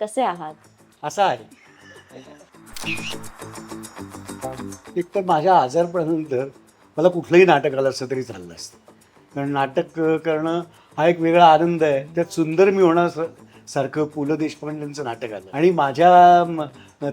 कसे आहात? असं आहे. एक तर माझ्या आजारपणानंतर मला कुठलंही नाटक आलं असं तरी चाललं असतं. कारण नाटक करणं हा एक वेगळा आनंद आहे. त्यात सुंदर मी होणार स- सारखं पु ल देशपांडेंचं नाटक आलं. आणि माझ्या म,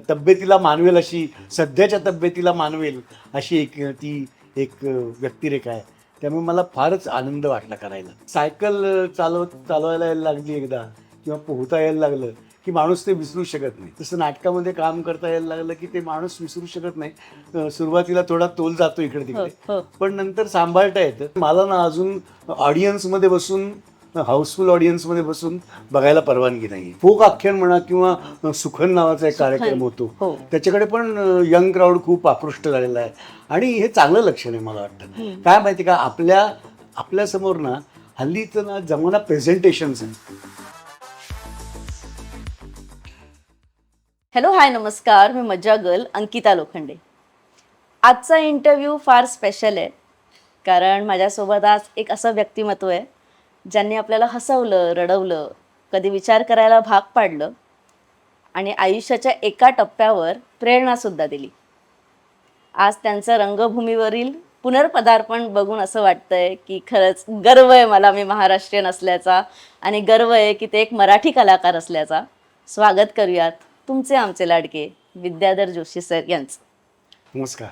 तब्येतीला मानवेल अशी सध्याच्या तब्येतीला मानवेल अशी एक ती एक व्यक्तिरेखा आहे. त्यामुळे मला फारच आनंद वाटला करायला. सायकल चालव चालवायला यायला लागली एकदा किंवा पोहता यायला लागलं की माणूस ते विसरू शकत नाही. तसं नाटकामध्ये काम करता यायला लागलं की ते माणूस विसरू शकत नाही. सुरुवातीला थोडा तोल जातो इकडे हो, तिकडे. हो. पण नंतर सांभाळता येतं. मला ना अजून ऑडियन्समध्ये बसून हाऊसफुल ऑडियन्समध्ये बसून बघायला परवानगी नाही फोक आख्यान म्हणा किंवा सुखन नावाचा एक कार्यक्रम होतो. हो. त्याच्याकडे पण यंग क्राऊड खूप आकृष्ट झालेला आहे. आणि हे चांगलं लक्षण आहे मला वाटतं. काय माहिती का? आपल्या आपल्यासमोर ना हल्लीचं ना जमाना प्रेझेंटेशन्स आहे. हॅलो हाय नमस्कार. मी मज्जा गर्ल अंकिता लोखंडे. आजचा इंटरव्ह्यू फार स्पेशल आहे कारण माझ्यासोबत आज एक असं व्यक्तिमत्व आहे ज्यांनी आपल्याला हसवलं रडवलं कधी विचार करायला भाग पाडलं आणि आयुष्याच्या एका टप्प्यावर प्रेरणासुद्धा दिली. आज त्यांचं रंगभूमीवरील पुनर्पदार्पण बघून असं वाटतंय की खरंच गर्व आहे मला मी महाराष्ट्रीयन असल्याचा आणि गर्व आहे की ते एक मराठी कलाकार असल्याचा. स्वागत करूयात. तुमचे आमचे लाडके विद्याधर जोशी सर यांचं. नमस्कार.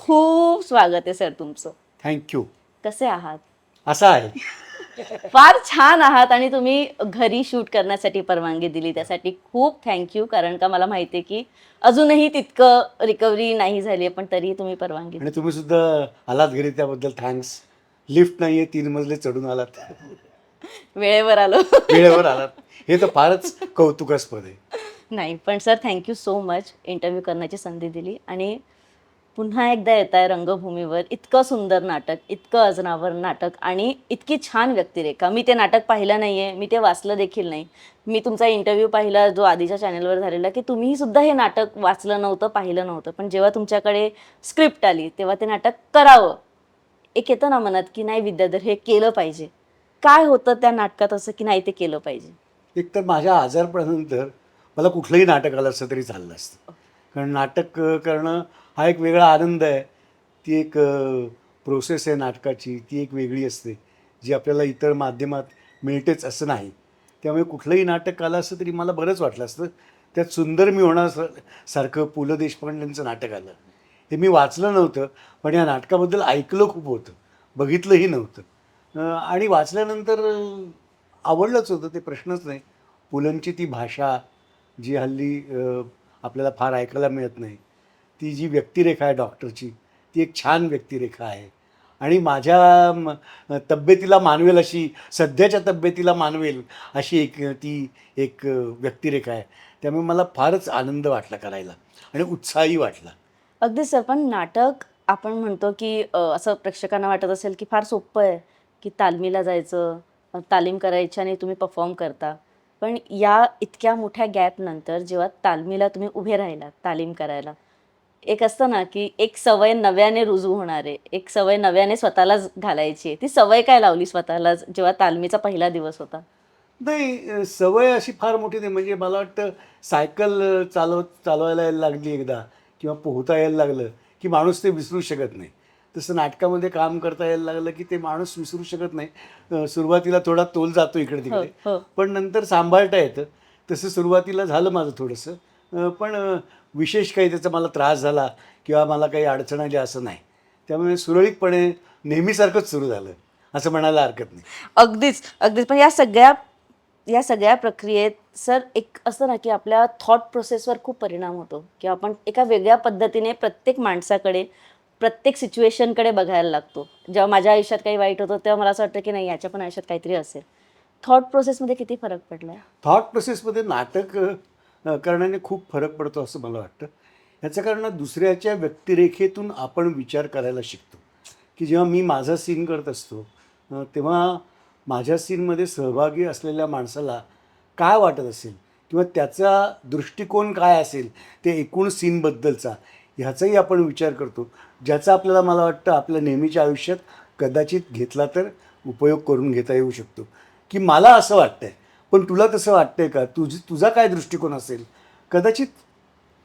खूप स्वागत आहे सर तुमचं. थँक्यू कसे आहात? असं आहे. फार छान आहात आणि तुम्ही घरी शूट करण्यासाठी परवानगी दिली त्यासाठी खूप थँक्यू कारण का मला माहिती आहे की अजूनही तितकं रिकव्हरी नाही झाली पण तरीही तुम्ही परवानगी आणि तुम्ही सुद्धा आलात घरी त्याबद्दल थँक्स लिफ्ट नाहीये तीन मजले चढून आलात. वेळेवर आलो. वेळेवर आलात. हे तर फारच कौतुकास्पद आहे. नाही पण sir thank you so much interview करण्याची संधी दिली. आणि पुन्हा एकदा येत आहे रंगभूमीवर. इतकं सुंदर नाटक इतकं अजनावर नाटक आणि इतकी छान व्यक्तिरेखा. मी ते नाटक पाहिलं नाही आहे मी ते वाचलं देखील नाही. मी तुमचा इंटरव्ह्यू पाहिला जो आधीच्या चॅनलवर झालेला की तुम्ही सुद्धा हे नाटक वाचलं नव्हतं पाहिलं नव्हतं. पण जेव्हा तुमच्याकडे स्क्रिप्ट आली तेव्हा ते नाटक करावं. एक येतं ना मनात की नाही विद्याधर हे केलं पाहिजे. काय होतं त्या नाटकात असं की नाही ते केलं पाहिजे? एक तर माझ्या आजारपणानंतर मला कुठलंही नाटक आलं असतं तरी चाललं असतं. कारण नाटक करणं हा एक वेगळा आनंद आहे. ती एक प्रोसेस आहे नाटकाची. ती एक वेगळी असते. जी आपल्याला इतर माध्यमात मिळतेच असं नाही. त्यामुळे कुठलंही नाटक आलं असतं तरी मला बरंच वाटलं असतं. त्यात सुंदर मी होणार सारखं पु ल देशपांडेंचं नाटक आलं. हे मी वाचलं नव्हतं. पण या नाटकाबद्दल ऐकलं खूप होतं. बघितलंही नव्हतं. आणि वाचल्यानंतर आवडलंच होतं. ते प्रश्नच नाही. पुलंची ती भाषा जी हल्ली आपल्याला फार ऐकायला मिळत नाही. ती जी व्यक्तिरेखा आहे डॉक्टरची ती एक छान व्यक्तिरेखा आहे. आणि माझ्या तब्येतीला मानवेल अशी सध्याच्या तब्येतीला मानवेल अशी एक ती एक व्यक्तिरेखा आहे. त्यामुळे मला फारच आनंद वाटला करायला आणि उत्साही वाटला. अगदी सर पण नाटक आपण म्हणतो की असं प्रेक्षकांना वाटत असेल की फार सोपं आहे की तालमीला जायचं तालीम करायची आणि तुम्ही परफॉर्म करता. पण या इतक्या मोठ्या गॅप नंतर जेव्हा तालमीला तुम्ही उभे राहिला तालीम करायला एक असतं ना की एक सवय नव्याने रुजू होणार आहे एक सवय नव्याने स्वतःलाच घालायची आहे. ती सवय काय लावली स्वतःलाच जेव्हा तालमीचा पहिला दिवस होता? नाही सवय अशी फार मोठी नाही. म्हणजे मला वाटतं सायकल चालव चालवायला यायला लागली एकदा किंवा पोहता यायला लागलं की माणूस ते विसरू शकत नाही. तसं नाटकामध्ये काम करता यायला लागलं की ते माणूस विसरू शकत नाही. सुरुवातीला थोडा तोल जातो इकडे हो तिकडे हो. पण नंतर सांभाळता येतं. तसं सुरुवातीला झालं माझं थोडंसं. पण विशेष काही त्याचा मला त्रास झाला किंवा मला काही अडचण आली असं नाही. त्यामुळे सुरळीतपणे नेहमीसारखंच सुरू झालं. असं म्हणायला हरकत नाही. अगदीच अगदीच. पण या सगळ्या या सगळ्या प्रक्रियेत सर एक असतं ना की आपल्या थॉट प्रोसेसवर खूप परिणाम होतो. की आपण एका वेगळ्या पद्धतीने प्रत्येक माणसाकडे प्रत्येक सिच्युएशनकडे बघायला लागतो. जेव्हा माझ्या आयुष्यात काही वाईट होतं तेव्हा मला असं वाटतं की नाही याच्या पण आयुष्यात काहीतरी असेल. थॉट प्रोसेसमध्ये किती फरक पडला थॉट प्रोसेसमध्ये नाटक करण्याने खूप फरक पडतो असं मला वाटतं. ह्याचं कारण दुसऱ्याच्या व्यक्तिरेखेतून आपण विचार करायला शिकतो. की जेव्हा मी माझा सीन करत असतो तेव्हा माझ्या सीनमध्ये सहभागी असलेल्या माणसाला काय वाटत असेल? किंवा त्याचा दृष्टिकोन काय असेल? ते एकूण सीनबद्दलचा ह्याचाही आपण विचार करतो. ज्याचा आपल्याला मला वाटतं आपल्या नेहमीच्या आयुष्यात कदाचित घेतला तर उपयोग करून घेता येऊ शकतो. की मला असं वाटतंय पण तुला तसं वाटतंय का? तुझी तुझा काय दृष्टिकोन असेल? कदाचित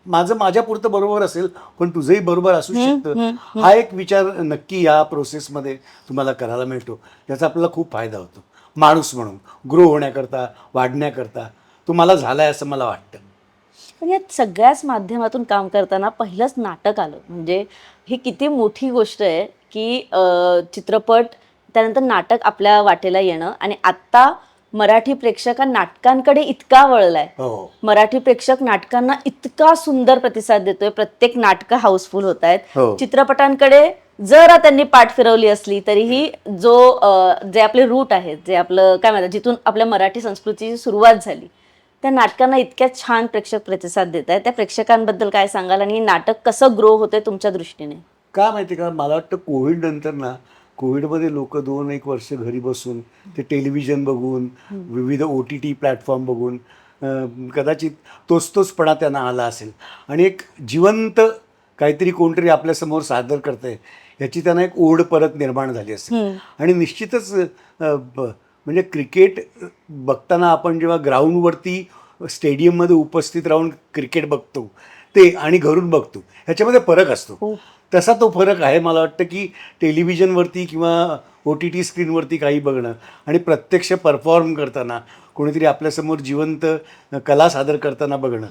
माझं माझ्यापुरतं बरोबर असेल पण तुझंही बरोबर असू शकतं. हा एक विचार नक्की या प्रोसेसमध्ये तुम्हाला करायला मिळतो. त्याचा आपल्याला खूप फायदा होतो. माणूस म्हणून ग्रो होण्याकरता वाढण्याकरता. तो मला झालाय असं मला वाटतं. पण या सगळ्याच माध्यमातून काम करताना पहिलंच नाटक आलं. म्हणजे ही किती मोठी गोष्ट आहे की चित्रपट त्यानंतर नाटक आपल्या वाटेला येणं आणि आत्ता मराठी प्रेक्षक हा नाटकांकडे इतका वळलाय. हो. मराठी प्रेक्षक नाटकांना इतका सुंदर प्रतिसाद देतोय. प्रत्येक नाटकं हाऊसफुल होत आहेत. हो. चित्रपटांकडे जरा त्यांनी पाठ फिरवली असली तरीही जो जे आपले रूट आहेत जे आपलं काय म्हणतात जिथून आपल्या मराठी संस्कृतीची सुरुवात झाली त्या नाटकांना इतक्या छान प्रेक्षक प्रतिसाद देत आहेत त्या प्रेक्षकांबद्दल काय सांगाल आणि नाटक कसं ग्रो होतंय तुमच्या दृष्टीने? का माहिती का? मला वाटतं कोविड नंतर ना कोविडमध्ये लोक दोन एक वर्ष घरी बसून ते टेलिव्हिजन बघून विविध ओ टी टी प्लॅटफॉर्म बघून कदाचित तोच तोचपणा त्यांना आला असेल. आणि एक जिवंत काहीतरी कोणतरी आपल्यासमोर सादर करतंय याची त्यांना एक ओढ परत निर्माण झाली असेल. आणि निश्चितच म्हणजे क्रिकेट बघताना आपण जेव्हा ग्राउंडवरती स्टेडियममध्ये उपस्थित राहून क्रिकेट बघतो ते आणि घरून बघतो ह्याच्यामध्ये फरक असतो. तसा तो फरक आहे मला वाटतं की टेलिव्हिजनवरती किंवा ओ टी टी स्क्रीनवरती काही बघणं आणि प्रत्यक्ष परफॉर्म करताना कोणीतरी आपल्यासमोर जिवंत कला सादर करताना बघणं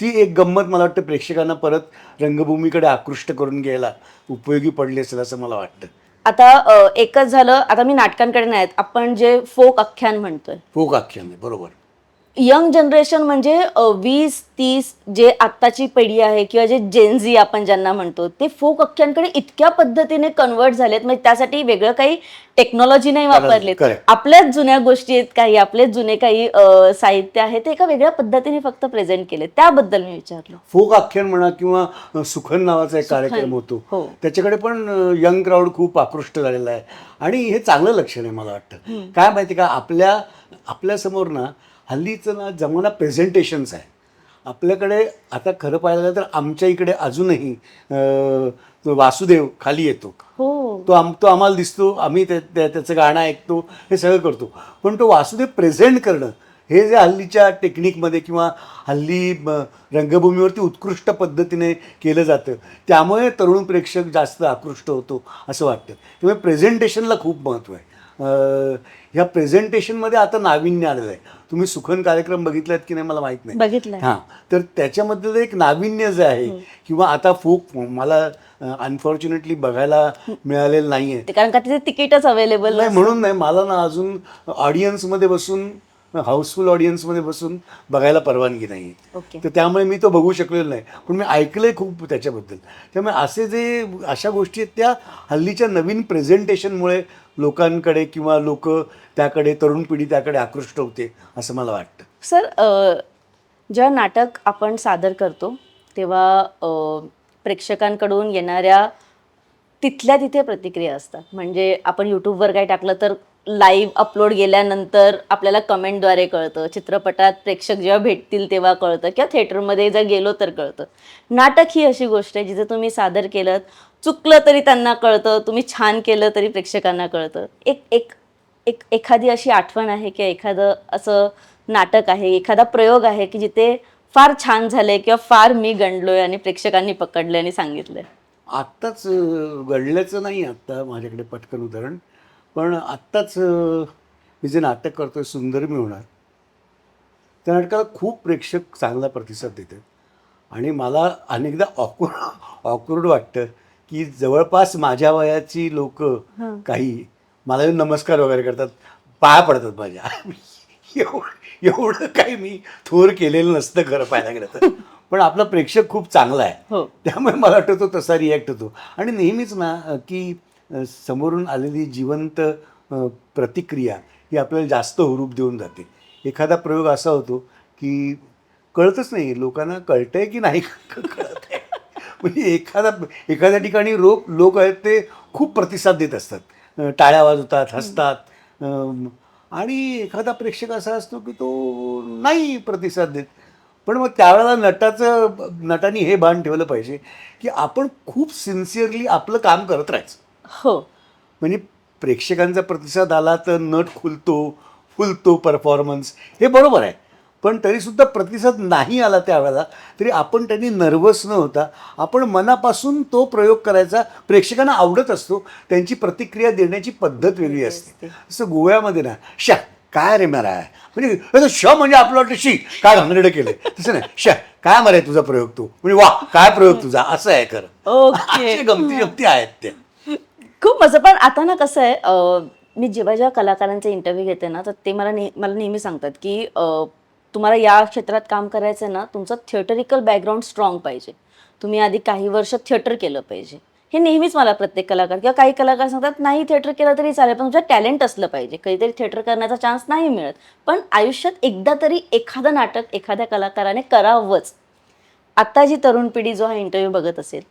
ती एक गंमत मला वाटतं प्रेक्षकांना परत रंगभूमीकडे आकृष्ट करून घ्यायला उपयोगी पडली असेल असं मला वाटतं. आता एकच झालं आता मी नाटकांकडे नाही आहेत. आपण जे फोक आख्यान म्हणतोय. फोक आख्यान आहे बरोबर. यंग जनरेशन म्हणजे वीस तीस जे आत्ताची पिढी आहे किंवा जे जेनझी आपण ज्यांना म्हणतो ते फोक अख्यांकडे इतक्या पद्धतीने कन्वर्ट झालेत. म्हणजे त्यासाठी वेगळं काही टेक्नॉलॉजी नाही वापरलेत. correct. आपल्याच जुन्या गोष्टी आहेत काही आपलेच जुने काही साहित्य आहे ते एका वेगळ्या पद्धतीने फक्त प्रेझेंट केले त्याबद्दल मी विचारलं. फोक आख्यान म्हणा किंवा सुखन नावाचा एक कार्यक्रम होतो. हो. त्याच्याकडे पण यंग क्राऊड खूप आकृष्ट झालेला आहे. आणि हे चांगलं लक्षण आहे मला वाटतं. काय माहिती का आपल्या आपल्यासमोर ना हल्लीचं ना जमाना प्रेझेंटेशनच आहे. आपल्याकडे आता खरं पाहायला गेलं तर आमच्या इकडे अजूनही वासुदेव खाली येतो. हो. तो आम तो आम्हाला दिसतो आम्ही त्या त्या- त्याचं गाणं ऐकतो हे सगळं करतो. पण तो वासुदेव प्रेझेंट करणं हे जे हल्लीच्या टेक्निकमध्ये किंवा हल्ली रंगभूमीवरती उत्कृष्ट पद्धतीने केलं जातं त्यामुळे तरुण प्रेक्षक जास्त आकृष्ट होतो असं वाटतं. त्यामुळे प्रेझेंटेशनला खूप महत्त्व आहे. ह्या प्रेझेंटेशनमध्ये आता नाविन्य आलेलं आहे. तुम्ही सुखन कार्यक्रम बघितलात की नाही मला माहीत नाही. हां. तर त्याच्यामधलं एक नाविन्य जे आहे किंवा आता फोक मला अनफॉर्च्युनेटली बघायला मिळालेलं नाही आहे ते कारण का तिथे तिकीटच अवेलेबल नाही म्हणून नाही मला ना अजून ऑडियन्समध्ये बसून हाऊसफुल ऑडियन्समध्ये बसून बघायला परवानगी नाही. तर त्यामुळे मी तो बघू शकलेलो नाही. पण मी ऐकलंय खूप त्याच्याबद्दल. त्यामुळे असे जे अशा गोष्टी आहेत त्या हल्लीच्या नवीन प्रेझेंटेशनमुळे लोकांकडे किंवा लोक त्याकडे तरुण पिढी त्याकडे आकृष्ट होते असं मला वाटतं. सर जेव्हा नाटक आपण सादर करतो तेव्हा प्रेक्षकांकडून येणाऱ्या तिथल्या तिथे प्रतिक्रिया असतात. म्हणजे आपण यूट्यूबवर काय टाकलं तर लाईव्ह अपलोड गेल्यानंतर आपल्याला कमेंटद्वारे कळतं. चित्रपटात प्रेक्षक जेव्हा भेटतील तेव्हा कळतं. किंवा थिएटरमध्ये जर गेलो तर कळतं. नाटक ही अशी गोष्ट आहे जिथे तुम्ही सादर केलं चुकलं तरी त्यांना कळतं तुम्ही छान केलं तरी प्रेक्षकांना कळतं. एक एक एक एखादी अशी आठवण आहे की एखादं असं नाटक आहे एखादा प्रयोग आहे की जिथे फार छान झालंय किंवा फार मी गणलोय आणि प्रेक्षकांनी पकडलंय आणि सांगितलंय? आत्ताच घडल्याचं नाही आत्ता माझ्याकडे पटकन उदाहरण. पण आत्ताच मी जे नाटक करतोय सुंदर मी होणार त्या नाटकाला खूप प्रेक्षक चांगला प्रतिसाद देतात. आणि मला अनेकदा ऑकवर्ड ऑकवर्ड वाटतं की जवळपास माझ्या वयाची लोक काही मला येऊन नमस्कार वगैरे करतात पाया पडतात माझ्या. एवढं एवढं काही मी थोर केलेलं नसतं खरं पाहायला गेलं तर. पण आपला प्रेक्षक खूप चांगला आहे. हो. त्यामुळे मला वाटतं तो तसा रिॲक्ट होतो. आणि नेहमीच ना की समोरून आलेली जिवंत प्रतिक्रिया ही आपल्याला जास्त हुरूप देऊन जाते. एखादा प्रयोग असा होतो की कळतच नाही लोकांना कळतंय की नाही कळत आहे म्हणजे एखादा एखाद्या ठिकाणी लोक लोक आहेत ते खूप प्रतिसाद देत असतात. टाळ्या वाजवतात हसतात. आणि एखादा प्रेक्षक असा असतो की तो नाही प्रतिसाद देत. पण मग त्यावेळेला नटाचं नटानी हे भान ठेवलं पाहिजे की आपण खूप सिन्सिअरली आपलं काम करत राहायचं. हो. म्हणजे प्रेक्षकांचा प्रतिसाद आला तर नट खुलतो फुल तो परफॉर्मन्स हे बरोबर आहे. पण तरीसुद्धा प्रतिसाद नाही आला त्यावेळेला तरी आपण त्यांनी नर्वस न होता आपण मनापासून तो प्रयोग करायचा प्रेक्षकांना आवडत असतो. त्यांची प्रतिक्रिया देण्याची पद्धत वेगळी असते. जसं गोव्यामध्ये ना शा काय रे मरा म्हणजे श म्हणजे आपलं वाटतं शी काय घांगरडं केलं तसं नाही. श काय मरे तुझा प्रयोग तू? म्हणजे वा काय प्रयोग तुझा? असं आहे खरं. गमती गमती आहेत ते. खूप मजा. पण आता ना कसं आहे अं, मी जेव्हा जेव्हा कलाकारांचे इंटरव्ह्यू घेते ना तर ते मला नेह मला नेहमी सांगतात की अं, तुम्हाला या क्षेत्रात काम करायचं आहे ना तुमचं थिएटरिकल बॅकग्राऊंड स्ट्रॉंग पाहिजे. तुम्ही आधी काही वर्ष थिएटर केलं पाहिजे. हे नेहमीच मला प्रत्येक कलाकार किंवा काही कलाकार सांगतात नाही थिएटर केलं तरी चालेल पण तुमचं टॅलेंट असलं पाहिजे. कधीतरी थिएटर करण्याचा चान्स नाही मिळत. पण आयुष्यात एकदा तरी एखादं नाटक एखाद्या कलाकाराने करावंच. आता जी तरुण पिढी जो हा इंटरव्ह्यू बघत असेल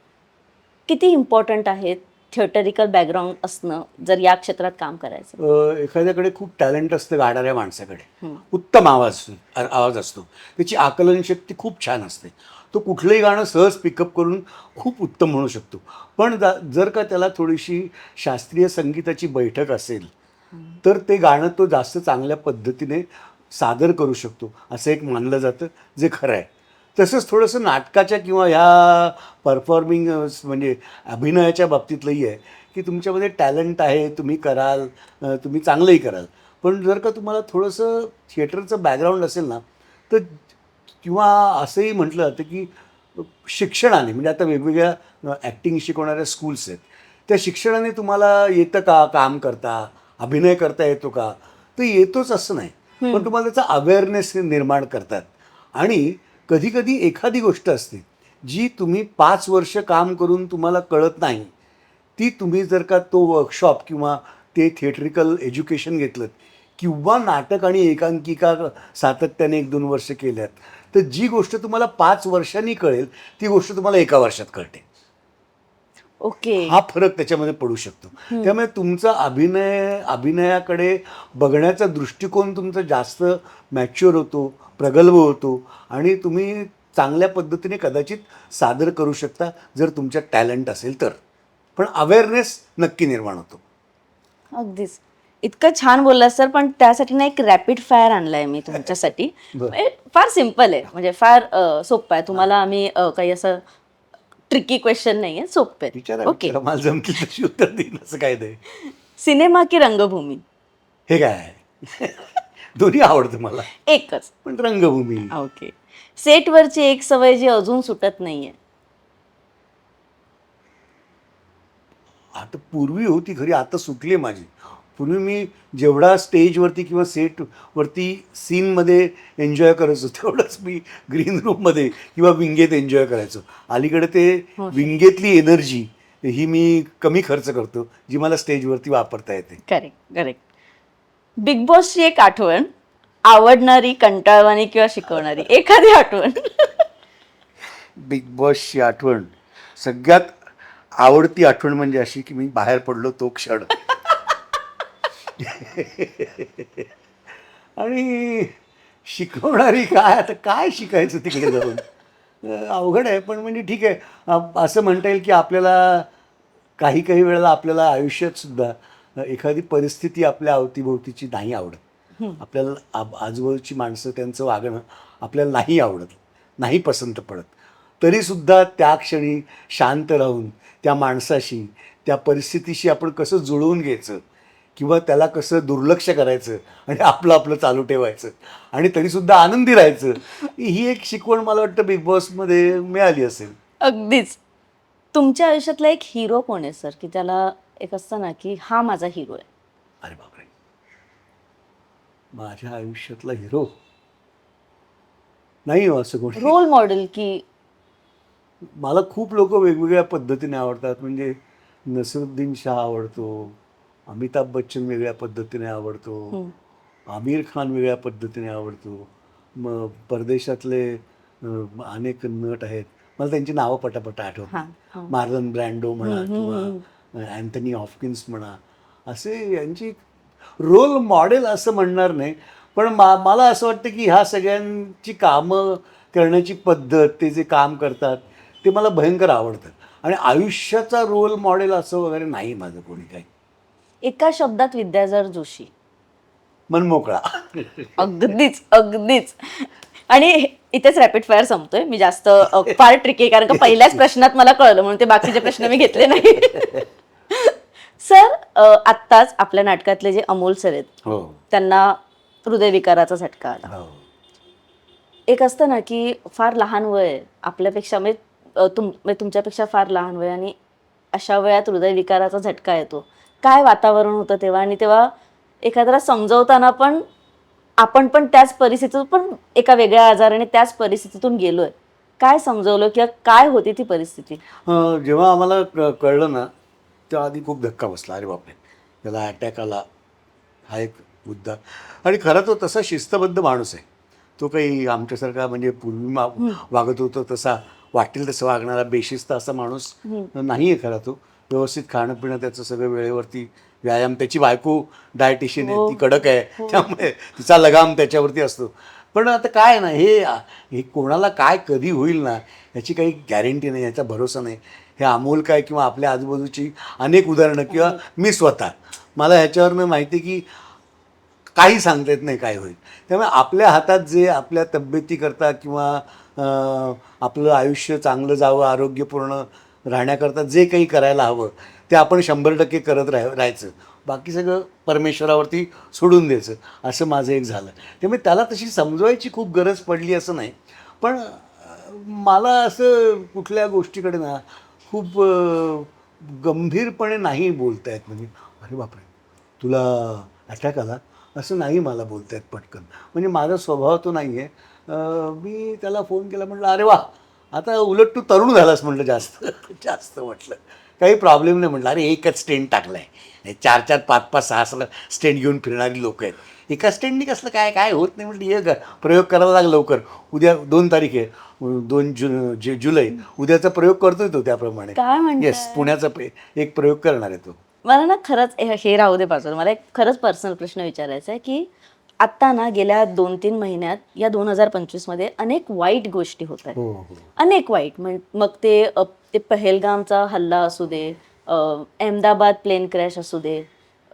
किती इम्पॉर्टंट आहेत? थिएटरिकल बॅकग्राऊंड असणं जर या क्षेत्रात काम करायचं. अ, एखाद्याकडे खूप टॅलेंट असतं गाणाऱ्या माणसाकडे. उत्तम आवाज आवाज असतो. त्याची आकलन शक्ती खूप छान असते. तो कुठलंही गाणं सहज पिकअप करून खूप उत्तम म्हणू शकतो. पण जा- जर का त्याला थोडीशी शास्त्रीय संगीताची बैठक असेल तर ते गाणं तो जास्त चांगल्या पद्धतीने सादर करू शकतो. असं एक मानलं जातं जे खरं आहे. तसंच थोडंसं नाटकाच्या किंवा ह्या परफॉर्मिंग म्हणजे अभिनयाच्या बाबतीतलंही आहे की तुमच्यामध्ये टॅलेंट आहे तुम्ही कराल तुम्ही चांगलंही कराल. पण जर का तुम्हाला थोडंसं थिएटरचं बॅकग्राऊंड असेल ना तर किंवा असंही म्हटलं जातं की शिक्षणाने म्हणजे आता वेगवेगळ्या ॲक्टिंग शिकवणाऱ्या स्कूल्स आहेत त्या शिक्षणाने तुम्हाला येतं का? काम करता? अभिनय करता येतो का? तर येतोच असं नाही. पण तुम्हाला त्याचा अवेअरनेस निर्माण करतात. आणि कधीकधी एखादी गोष्ट असते जी तुम्ही पाच वर्ष काम करून तुम्हाला कळत नाही ती तुम्ही जर का तो वर्कशॉप किंवा ते थिएटरिकल एज्युकेशन घेतलं किंवा नाटक आणि एकांकिका सातत्याने एक दोन वर्ष केल्यात तर जी गोष्ट तुम्हाला पाच वर्षांनी कळेल ती गोष्ट तुम्हाला एका वर्षात कळते. ओके. हा फरक त्याच्यामध्ये पडू शकतो. त्यामुळे तुमचा अभिनय अभिनयाकडे बघण्याचा दृष्टिकोन तुमचा जास्त मॅच्युअर होतो प्रगल्भ होतो आणि तुम्ही चांगल्या पद्धतीने कदाचित सादर करू शकता जर तुमच्यात टॅलेंट असेल तर. पण अवेअरनेस नक्की निर्माण होतो. अगदीच. इतकं छान बोलला सर पण त्यासाठी ना एक रॅपिड फायर आणलाय मी तुमच्यासाठी. हे फार सिंपल आहे. म्हणजे फार सोपं आहे. तुम्हाला आम्ही काही असं ट्रिकी क्वेश्चन नाही आहे. सोपं विचारा. ओके विचारा. मला जमतील तशी उत्तर देईन असं काय नाही सिनेमा की रंगभूमी? हे काय? दोन्ही आवडतं मला. एकच. पण रंगभूमी. ओके सेटवरची एक सवय जी अजून सुटत नाहीये. आता पूर्वी होती खरी आता सुटली माझी. पूर्वी मी जेवढा स्टेजवरती किंवा सेटवरती सीनमध्ये एन्जॉय करायचो तेवढंच मी ग्रीन रूममध्ये किंवा विंगेत एन्जॉय करायचो. अलीकडे ते विंगेतली एनर्जी ही मी कमी खर्च करतो जी मला स्टेजवरती वापरता येते. करेक्ट करेक्ट बिग बॉसची एक आठवण आवडणारी कंटाळवाणी किंवा शिकवणारी. एखादी आठवण. बिग बॉसची आठवण. सगळ्यात आवडती आठवण म्हणजे अशी की मी बाहेर पडलो तो क्षण. आणि शिकवणारी काय? आता काय शिकायचं तिकडे जाऊन? अवघड आहे पण म्हणजे ठीक आहे. असं म्हणता येईल की आपल्याला काही काही वेळेला आपल्याला आयुष्यात सुद्धा एखादी परिस्थिती आपल्या अवतीभोवतीची नाही आवडत. आपल्याला आजूबाजूची माणसं त्यांचं वागणं आपल्याला नाही आवडत नाही पसंत पडत. तरीसुद्धा त्या क्षणी शांत राहून त्या माणसाशी त्या परिस्थितीशी आपण कसं जुळवून घ्यायचं किंवा त्याला कसं दुर्लक्ष करायचं आणि आपलं आपलं चालू ठेवायचं आणि तरीसुद्धा आनंदी राहायचं ही एक शिकवण मला वाटतं बिग बॉसमध्ये मिळाली असेल. अगदीच. तुमच्या आयुष्यातला एक हिरो कोण आहे सर की त्याला एक असतं ना की हा माझा हिरो आहे. अरे बापरे. माझ्या आयुष्यातला हिरो नाही हो असं कोणी. रोल मॉडेल की मला खूप लोक वेगवेगळ्या पद्धतीने आवडतात. म्हणजे नसरुद्दीन शाह आवडतो अमिताभ बच्चन वेगळ्या पद्धतीने आवडतो. आमिर खान वेगळ्या पद्धतीने आवडतो. मग परदेशातले अनेक नट आहेत. मला त्यांची नावं पटापट आठवत हां. हां. मार्लन ब्रँडो म्हणा किंवा अँथनी हॉफकिन्स म्हणा. असे यांची रोल मॉडेल असं म्हणणार नाही. पण मा मला असं वाटतं की ह्या सगळ्यांची कामं करण्याची पद्धत ते जे काम करतात ते मला भयंकर आवडतं आणि आयुष्याचा रोल मॉडेल असं वगैरे नाही माझं कोणी काही. एका शब्दात विद्याधर जोशी. मन मोकळा. अगदीच अगदीच. आणि इथेच रॅपिड फायर संपतोय. मी जास्त फार ट्रिकी आहे कारण का पहिल्याच प्रश्नात मला कळलं म्हणून ते बाकीचे प्रश्न मी घेतले नाही. सर आत्ताच आपल्या नाटकातले जे अमोल सर आहेत हो. त्यांना हृदयविकाराचा झटका आला. हो. एक असतं ना की फार लहान वय. आपल्यापेक्षा म्हणजे तुम म्हणजे तुमच्यापेक्षा फार लहान वय आणि अशा वयात हृदयविकाराचा झटका येतो. काय वातावरण होतं तेव्हा? आणि तेव्हा एखाद्याला समजवताना पण आपण पण त्याच परिस्थितीतून पण एका वेगळ्या आजाराने त्याच परिस्थितीतून गेलोय. काय समजवलं किंवा काय होती ती परिस्थिती? जेव्हा आम्हाला कळलं ना तेव्हा आधी खूप धक्का बसला. अरे बापरे! त्याला अटॅक आला. हा एक मुद्दा. आणि खरं तो तसा शिस्तबद्ध माणूस आहे. तो काही आमच्यासारखा म्हणजे पूर्वी वागत होतो तसा वाटेल तसं वागणारा बेशिस्त असा माणूस नाही आहे खरा तो. व्यवस्थित खाणं पिणं त्याचं सगळं वेळेवरती व्यायाम त्याची बायको डायटिशियन आहे ती कडक आहे त्यामुळे तिचा लगाम त्याच्यावरती असतो. पण आता काय ना हे हे कोणाला काय कधी होईल ना याची काही गॅरंटी नाही याचा भरोसा नाही. हे अमोल काय किंवा आपल्या आजूबाजूची अनेक उदाहरणं किंवा मी स्वतः. मला ह्याच्यावरनं माहिती आहे की काही सांगता येत नाही काय होईल. त्यामुळे आपल्या हातात जे आपल्या तब्येतीकरता किंवा आपलं आयुष्य चांगलं जावं आरोग्यपूर्ण राहण्याकरता जे काही करायला हवं ते आपण शंभर टक्के करत राह राहायचं. बाकी सगळं परमेश्वरावरती सोडून द्यायचं. असं माझं एक झालं. त्यामुळे त्याला तशी समजवायची खूप गरज पडली असं नाही. पण मला असं कुठल्या गोष्टीकडे ना खूप गंभीरपणे नाही बोलता येत म्हणजे अरे बापरे तुला अटॅक आला? असं नाही मला बोलता येत पटकन. म्हणजे माझा स्वभाव तो नाही आहे मी त्याला फोन केला म्हटलं अरे वा आता उलट तू तरुण झालास म्हटलं जास्त. जास्त म्हटलं. काही प्रॉब्लेम नाही म्हटलं. अरे एकच स्टेंट टाकला आहे चार चार पाच पाच सहा सहा स्टेंट घेऊन फिरणारी लोक आहेत. एका स्टेंटनी कसलं काय काय होत नाही म्हटलं. ये प्रयोग करायला लागला लवकर. उद्या दोन तारीख आहे. दोन जु जु जुलै. उद्याचा प्रयोग करतोय तो त्याप्रमाणे. काय? येस पुण्याचा एक प्रयोग करणार आहे तो. मला ना खरंच हे हे राहू दे बाजूला मला एक खरंच पर्सनल प्रश्न विचारायचा आहे की आत्ता ना गेल्या दोन तीन महिन्यात या दोन हजार पंचवीसमध्ये अनेक वाईट गोष्टी होत आहेत. हो हो. अनेक वाईट. मग ते अ, ते पहेलगामचा हल्ला असू दे अ, अहमदाबाद प्लेन क्रॅश असू दे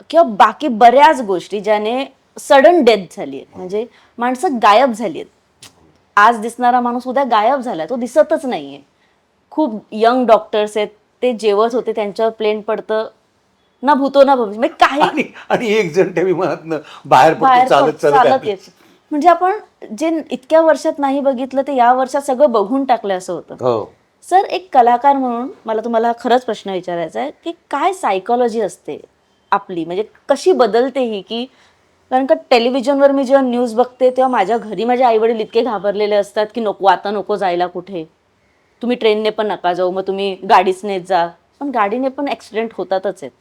किंवा बाकी बऱ्याच गोष्टी ज्याने सडन डेथ झाली आहे म्हणजे माणसं गायब झाली आहेत. आज दिसणारा माणूस उद्या गायब झाला तो दिसतच नाहीये. खूप यंग डॉक्टर्स आहेत. ते जेवत होते. त्यांच्यावर प्लेन पडतं. ना भूतो ना भविष्य. म्हणजे काही आणि आणि एक जण त्या विमानातनं बाहेर बाहेर पडतो चालत चालत येत. म्हणजे आपण जे इतक्या वर्षात नाही बघितलं ते या वर्षात सगळं बघून टाकलं असं होतं. हो. सर एक कलाकार म्हणून मला तुम्हाला खरंच प्रश्न विचारायचा आहे की काय सायकोलॉजी असते आपली? म्हणजे कशी बदलते ही की कारण का टेलिव्हिजनवर मी जेव्हा न्यूज बघते तेव्हा माझ्या घरी माझे आईवडील इतके घाबरलेले असतात की नको आता नको जायला कुठे? तुम्ही ट्रेनने पण नका जाऊ मग तुम्ही गाडीच नेत जा. पण गाडीने पण ॲक्सिडेंट होतातच आहेत.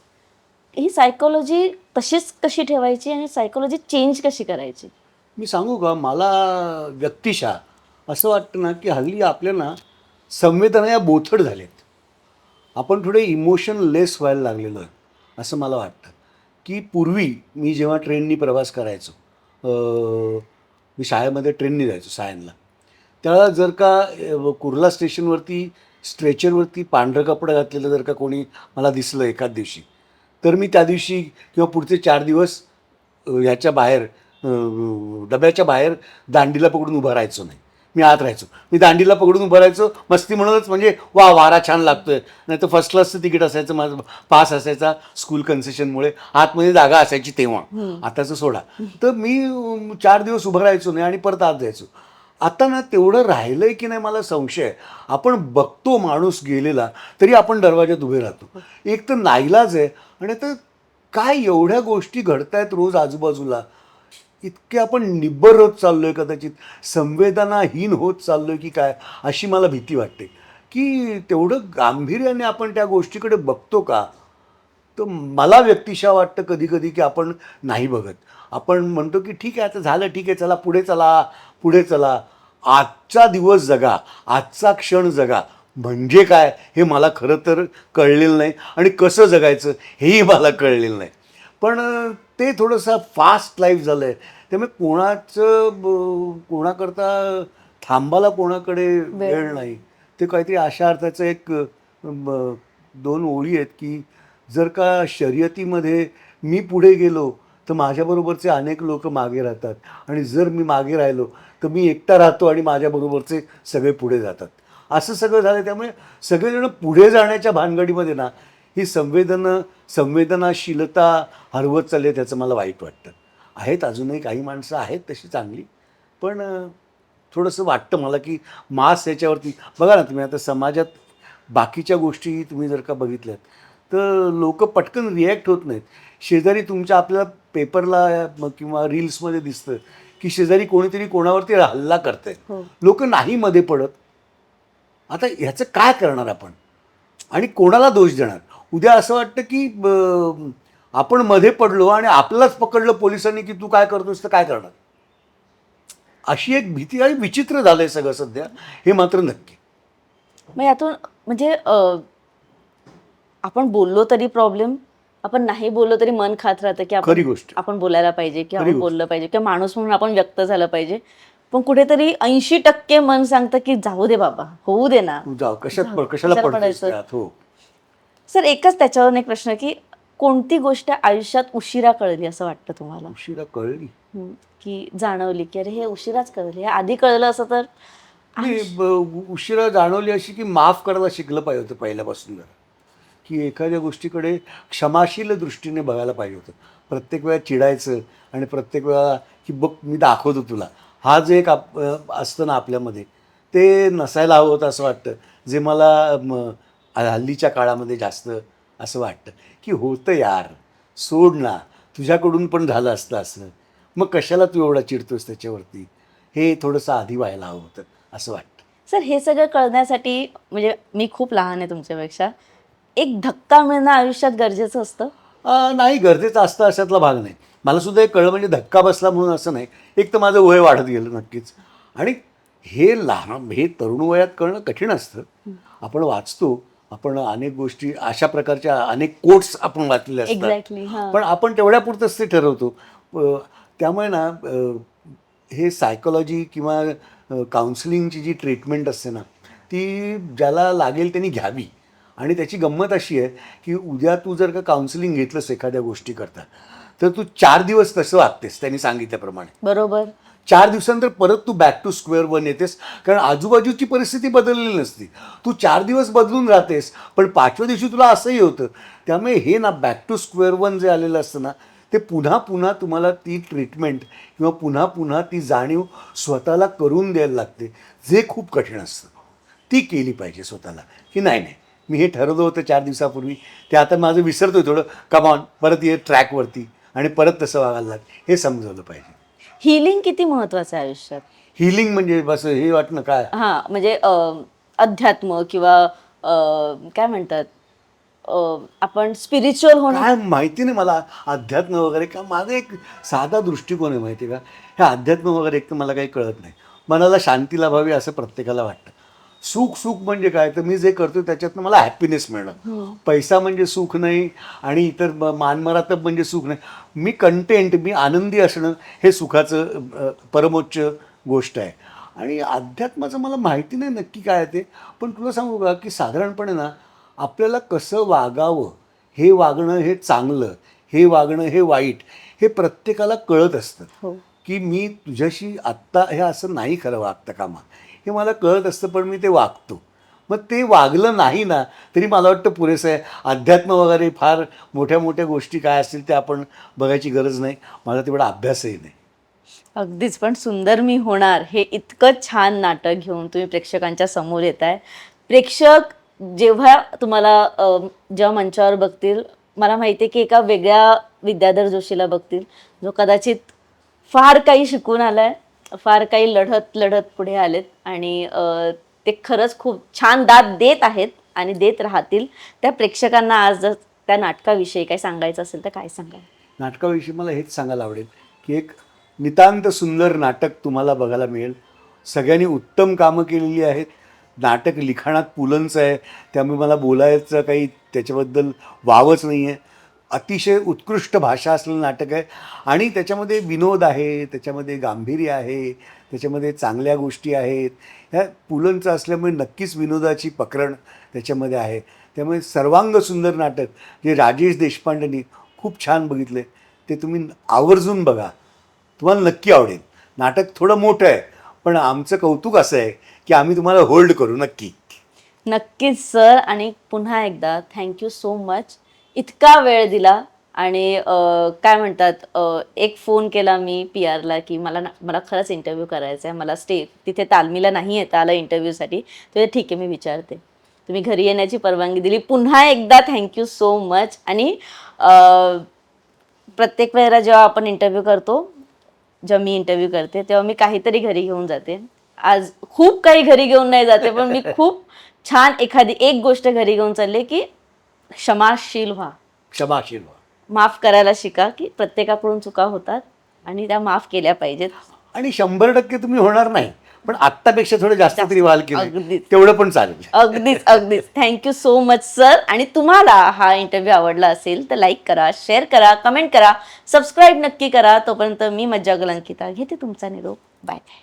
ही सायकोलॉजी तशीच कशी ठेवायची आणि सायकोलॉजी चेंज कशी करायची? मी सांगू का? मला व्यक्तिशा असं वाटतं ना की हल्ली आपल्याला संवेदना या बोथड झाल्यात. आपण थोडे इमोशन लेस व्हायला लागलेलो आहे असं मला वाटतं. की पूर्वी मी जेव्हा ट्रेननी प्रवास करायचो मी शाळेमध्ये ट्रेननी जायचो सायनला त्यावेळेला जर का कुर्ला स्टेशनवरती स्ट्रेचरवरती पांढरं कपडं घातलेलं जर का कोणी मला दिसलं एकाच दिवशी तर मी त्या दिवशी किंवा पुढचे चार दिवस ह्याच्या बाहेर डब्याच्या बाहेर दांडीला पकडून उभं राहायचो नाही. मी आत राहायचो. मी दांडीला पकडून उभं राहायचो. मस्ती म्हणूनच म्हणजे वा वारा छान लागतोय. नाही तर फर्स्ट क्लासचं तिकीट असायचं माझं पास असायचा स्कूल कन्सेशनमुळे आतमध्ये जागा असायची तेव्हा. आताचं सोडा. तर मी चार दिवस उभं राहायचो नाही आणि परत आत जायचो. आता ना तेवढं राहिलं आहे की नाही मला संशय आहे. आपण बघतो माणूस गेलेला तरी आपण दरवाज्यात उभे राहतो. एक तर नाईलाज आहे आणि तर काय एवढ्या गोष्टी घडतायत रोज आजूबाजूला? इतके आपण निब्बर होत चाललो आहे कदाचित. संवेदनाहीन होत चाललो आहे की काय? अशी मला भीती वाटते. की तेवढं गांभीर्याने आपण त्या गोष्टीकडे बघतो का? तर मला व्यक्तिशः वाटतं कधी कधी की आपण नाही बघत. आपण म्हणतो की ठीक आहे आता झालं ठीक आहे चला पुढे चला पुढे चला. आजचा दिवस जगा आजचा क्षण जगा. म्हणजे काय? हे मला खरं तर कळलेलं नाही. आणि कसं जगायचं? हेही मला कळलेलं नाही. पण ते थोडंसं फास्ट लाईफ झालं आहे त्यामुळे कोणाचं कोणाकरता थांबायला कोणाकडे वेळ नाही. ते काहीतरी अशा अर्थाचं एक दोन ओळी आहेत की जर का शर्यतीमध्ये मी पुढे गेलो तर माझ्याबरोबरचे अनेक लोक मागे राहतात. आणि जर मी मागे राहिलो तर मी एकटा राहतो आणि माझ्याबरोबरचे सगळे पुढे जातात. असं सगळं झालं त्यामुळे सगळेजण पुढे जाण्याच्या भानगडीमध्ये ना ही संवेदन संवेदनाशीलता हरवत चालली आहे त्याचं मला वाईट वाटतं. आहेत अजूनही काही माणसं आहेत तशी चांगली पण थोडंसं वाटतं मला की मास याच्यावरती बघा ना तुम्ही आता समाजात बाकीच्या गोष्टी तुम्ही जर का बघितल्यात तर लोक पटकन रिॲक्ट होत नाहीत. शेजारी तुमच्या आपल्याला पेपरला किंवा रील्समध्ये दिसतं की शेजारी कोणीतरी कोणावरती हल्ला करतंय. हो. लोक नाही मध्ये पडत. आता ह्याचं काय करणार आपण? आणि कोणाला दोष देणार? उद्या असं वाटतं की आपण मध्ये पडलो आणि आपल्यालाच पकडलं पोलिसांनी की तू काय करतोस तर काय करणार? अशी एक भीती आणि विचित्र झालंय सगळं सध्या. हे मात्र नक्की. मग यातून म्हणजे आपण बोललो तरी प्रॉब्लेम आपण नाही बोललो तरी मन खात राहतं की खरी आपण गोष्ट. आपण बोलायला पाहिजे की खरी आपण गोष्ट. बोललं पाहिजे किंवा माणूस म्हणून आपण व्यक्त झालं पाहिजे पण कुठेतरी ऐंशी टक्के मन सांगतं की जाऊ दे बाबा होऊ दे ना तू जाऊ कशात जाऊ. पड- कशाला कशाला पडतोस पडायचं? त्यात हो सर एकच त्याच्यावरून एक प्रश्न की कोणती गोष्ट आयुष्यात उशिरा कळली असं वाटतं तुम्हाला उशिरा कळली हम्म, की जाणवली की अरे हे उशिराच कळलं हे आधी कळलं असं तर मी ब- उशिरा जाणवली अशी की माफ करायला शिकलं पाहिजे होतं पहिल्यापासून जरा की एखाद्या गोष्टीकडे क्षमाशील दृष्टीने बघायला पाहिजे होतं. प्रत्येक वेळा चिडायचं आणि प्रत्येक वेळा की बघ मी दाखवतो तुला. हा जे एक आप असतं ना आपल्यामध्ये ते नसायला हवं होतं असं वाटतं. जे मला हल्लीच्या काळामध्ये जास्त असं वाटतं. की होतं यार सोड ना तुझ्याकडून पण झालं असतं असं मग कशाला तू एवढा चिडतोस त्याच्यावरती? हे थोडंसं आधी व्हायला हवं होतं असं वाटतं. सर हे सगळं कळण्यासाठी म्हणजे मी खूप लहान आहे तुमच्यापेक्षा. एक धक्का मिळणं आयुष्यात गरजेचं असतं? अं, नाही गरजेचं असतं अशातला भाग नाही. मला सुद्धा एक कळलं म्हणजे धक्का बसला म्हणून असं नाही. एक तर माझं वय वाढत गेलं नक्कीच. आणि हे लहान हे तरुण वयात कळणं कठीण असतं. आपण वाचतो आपण अनेक गोष्टी अशा प्रकारच्या अनेक कोट्स आपण वाचलेले Exactly, असतात. पण आपण तेवढ्यापुरतंच ते ठरवतो. अं, त्यामुळे ना अं, हे सायकोलॉजी किंवा काउन्सिलिंगची जी ट्रीटमेंट असते ना ती ज्याला लागेल त्यांनी घ्यावी. आणि त्याची गंमत अशी आहे की उद्या तू जर का काउन्सिलिंग घेतलंस एखाद्या गोष्टीकरता तर तू चार दिवस तसं वागतेस त्यांनी सांगितल्याप्रमाणे. बरोबर. चार दिवसानंतर परत तू बॅक टू स्क्वेअर वन येतेस कारण आजूबाजूची परिस्थिती बदललेली नसती. तू चार दिवस बदलून राहतेस पण पाचव्या दिवशी तुला असंही होतं त्यामुळे हे ना बॅक टू स्क्वेअर वन जे आलेलं असतं ना ते पुन्हा पुन्हा तुम्हाला ती ट्रीटमेंट किंवा पुन्हा पुन्हा ती जाणीव स्वतःला करून द्यायला लागते. जे खूप कठीण असतं ती केली पाहिजे स्वतःला की नाही नाही. मी हे ठरवलं होतं चार दिवसापूर्वी. ते आता माझं विसरतोय थोडं. कमॉन परत ये ट्रॅकवरती आणि परत तसं वागायला लाग. हे समजवलं पाहिजे. हिलिंग किती महत्वाचं आहे आयुष्यात? हिलिंग म्हणजे बस हे वाटणं काय? हा म्हणजे अं, अध्यात्म किंवा अं, काय म्हणतात? अं, आपण स्पिरिच्युअल होणं. काय माहिती नाही मला. अध्यात्म वगैरे का? माझा एक साधा दृष्टिकोन आहे माहिती आहे का? हे अध्यात्म वगैरे एक तर मला काही कळत नाही. मनाला शांती लाभावी असं प्रत्येकाला वाटतं. सुख सुख म्हणजे काय? तर मी जे करतो त्याच्यातनं मला हॅपीनेस मिळणं. पैसा म्हणजे सुख नाही आणि इतर म- मानमरातब म्हणजे सुख नाही. मी कंटेंट मी आनंदी असणं हे सुखाचं परमोच्च गोष्ट आहे. आणि अध्यात्माचं मला माहिती नाही नक्की काय ते. पण तुला सांगू का की साधारणपणे ना आपल्याला कसं वागावं? हे वागणं हे चांगलं. हे वागणं हे वाईट. हे प्रत्येकाला कळत असतं. हो. की मी तुझ्याशी आत्ता हे असं नाही खरं वागतं कामा हे मला कळत असतं पण मी ते वागतो. मग ते वागलं नाही ना तरी मला वाटतं पुरेसं आहे. अध्यात्म वगैरे फार मोठ्या मोठ्या गोष्टी काय असतील त्या आपण बघायची गरज नाही. माझा तेवढा अभ्यासही नाही. अगदीच पण सुंदर मी होणार हे इतकं छान नाटक घेऊन तुम्ही प्रेक्षकांच्या समोर येत आहे प्रेक्षक जेव्हा तुम्हाला जेव्हा मंचावर बघतील मला माहिती आहे की एका वेगळ्या विद्याधर जोशीला बघतील जो कदाचित फार काही शिकून आला आहे फार काही लढत लढत पुढे आलेत आणि ते खरंच खूप छान दाद देत आहेत आणि देत राहतील. त्या प्रेक्षकांना आज जर त्या नाटकाविषयी काही सांगायचं असेल तर काय सांगा नाटकाविषयी मला हेच सांगायला आवडेल की एक नितांत सुंदर नाटक तुम्हाला बघायला मिळेल. सगळ्यांनी उत्तम कामं केलेली आहेत. नाटक लिखाणात पुलंचं आहे. त्यामुळे मला बोलायचं काही त्याच्याबद्दल वावच नाही आहे अतिशय उत्कृष्ट भाषा असलेलं नाटक आहे. आणि त्याच्यामध्ये विनोद आहे त्याच्यामध्ये गांभीर्य आहे त्याच्यामध्ये चांगल्या गोष्टी आहेत. ह्या पुलंचं असल्यामुळे नक्कीच विनोदाची पकरण त्याच्यामध्ये आहे. त्यामुळे सर्वांग सुंदर नाटक जे राजेश देशपांडेंनी खूप छान बघितले ते तुम्ही आवर्जून बघा. तुम्हाला नक्की आवडेल. नाटक थोडं मोठं आहे पण आमचं कौतुक असं आहे की आम्ही तुम्हाला होल्ड करू नक्की. नक्कीच सर. आणि पुन्हा एकदा थँक्यू सो मच. इतका वेळ दिला आणि काय म्हणतात एक फोन केला मी पी आरला की मला मला खरंच इंटरव्ह्यू करायचा आहे मला स्टे तिथे तालमीला नाही येता आलं इंटरव्ह्यूसाठी तर ठीक आहे मी विचारते. तुम्ही घरी येण्याची परवानगी दिली. पुन्हा एकदा थँक्यू सो मच आणि प्रत्येक वेळेला जेव्हा आपण इंटरव्ह्यू करतो जेव्हा मी इंटरव्ह्यू करते तेव्हा मी काहीतरी घरी घेऊन जाते. आज खूप काही घरी घेऊन नाही जाते पण मी खूप छान एखादी एक गोष्ट घरी घेऊन चालले की क्षमाशील व्हा. क्षमाशील व्हा. माफ करायला शिका की प्रत्येकाकडून चुका होतात आणि त्या माफ केल्या पाहिजेत. आणि शंभर टक्के तुम्ही होणार नाही पण आत्तापेक्षा थोडं जास्त तरी व्हाल की. तेवढं पण चालेल. अगदीच अगदीच. थँक्यू सो मच सर आणि तुम्हाला हा इंटरव्ह्यू आवडला असेल तर लाईक करा शेअर करा कमेंट करा सबस्क्राईब नक्की करा. तोपर्यंत मी मज्जा अंकिता घेते तुमचा निरोप. Bye bye